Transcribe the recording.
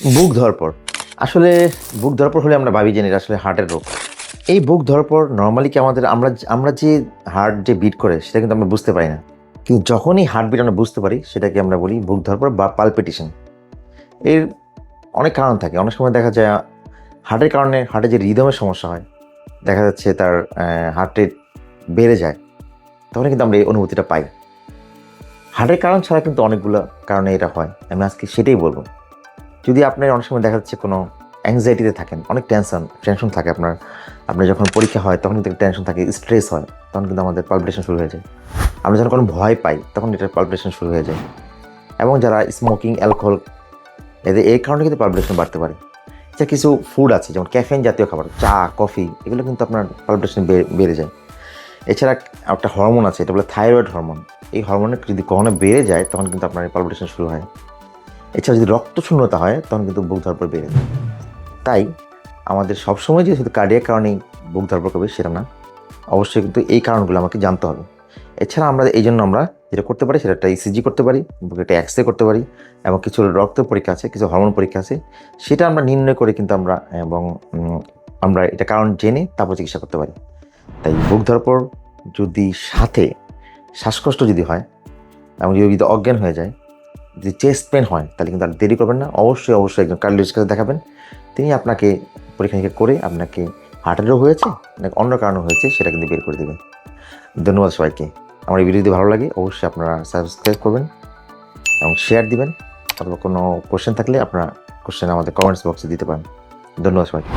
বুক ধরপর। আসলে বুক ধরপর হলে আমরা ভাবি জানি আসলে হার্টের রোগ। এই বুক ধরপর নর্মালি কি আমাদের আমরা আমরা যে হার্ট যে বিট করে, সেটা কিন্তু আমরা বুঝতে পারি না। কিন্তু যখনই হার্ট বিট আমরা বুঝতে পারি, সেটাকে আমরা বলি বুক ধরপর বা পালপিটেশন এর অনেক কারণ থাকে। অনেক সময় দেখা যায় হার্টের কারণে হার্টে যে রিদমের সমস্যা হয়, দেখা যাচ্ছে তার হার্ট রেট বেড়ে যায়, তখন কিন্তু আমরা এই অনুভূতিটা পাই। হার্টের কারণ ছাড়া কিন্তু অনেকগুলো কারণে এটা হয়। আমি আজকে সেটাই বলব। যদি আপনার অনেক সময় দেখা যাচ্ছে কোনো অ্যাংজাইটিতে থাকেন, অনেক টেনশন টেনশন থাকে আপনার আপনার যখন পরীক্ষা হয়, তখন কিন্তু টেনশন থাকে স্ট্রেস হয়, তখন কিন্তু আমাদের পালপিটেশন শুরু হয়ে যায়। আমরা যখন কোনো ভয় পাই, তখন এটা পালপিটেশন শুরু হয়ে যায়। এবং যারা স্মোকিং অ্যালকোহল এদের এই কারণে কিন্তু পালপিটেশন বাড়তে পারে। এছাড়া কিছু ফুড আছে, যেমন ক্যাফেন জাতীয় খাবার, চা কফি এগুলো কিন্তু আপনার পালপিটেশন বেড়ে যায়। এছাড়া একটা হরমোন আছে, এটা বলে থাইরয়েড হরমোন এই হরমোনের যদি কখনো বেড়ে যায়, তখন কিন্তু আপনার পালপিটেশন শুরু হয়। এছাড়া যদি রক্ত শূন্যতা হয়, তখন কিন্তু বুক ধরপর বেড়ে যায়। তাই আমাদের সবসময় যে শুধু কার্ডিয়ার কারণেই বুক ধরপর করবে সেটা না, অবশ্যই কিন্তু এই কারণগুলো আমাকে জানতে হবে। এছাড়া আমরা এই জন্য আমরা যেটা করতে পারি, সেটা একটা ইসিজি করতে পারি একটা এক্স রে করতে পারি, এবং কিছু রক্ত পরীক্ষা আছে, কিছু হরমোন পরীক্ষা আছে, সেটা আমরা নির্ণয় করে কিন্তু আমরা, এবং আমরা এটা কারণ জেনে তারপর চিকিৎসা করতে পারি। তাই বুক ধরপর যদি সাথে শ্বাসকষ্ট যদি হয়, এবং যদি অজ্ঞান হয়ে যায় যদি চেস্ট পেন হয়, তাহলে কিন্তু আর দেরি করবেন না। অবশ্যই অবশ্যই একজন কার্ডিওলজিস্ট কাছে দেখাবেন। তিনি আপনাকে পরীক্ষা নিরীক্ষা করে আপনাকে হার্টের রোগ হয়েছে, নাকি অন্য কারণে হয়েছে, সেটা কিন্তু বের করে দেবেন। ধন্যবাদ সবাইকে। আমার এই ভিডিও যদি ভালো লাগে, অবশ্যই আপনারা সাবস্ক্রাইব করবেন এবং শেয়ার দিবেন, অথবা কোনো কোশ্চেন থাকলে আপনারা কোশ্চেন আমাদের কমেন্টস বক্সে দিতে পারেন। ধন্যবাদ সবাইকে।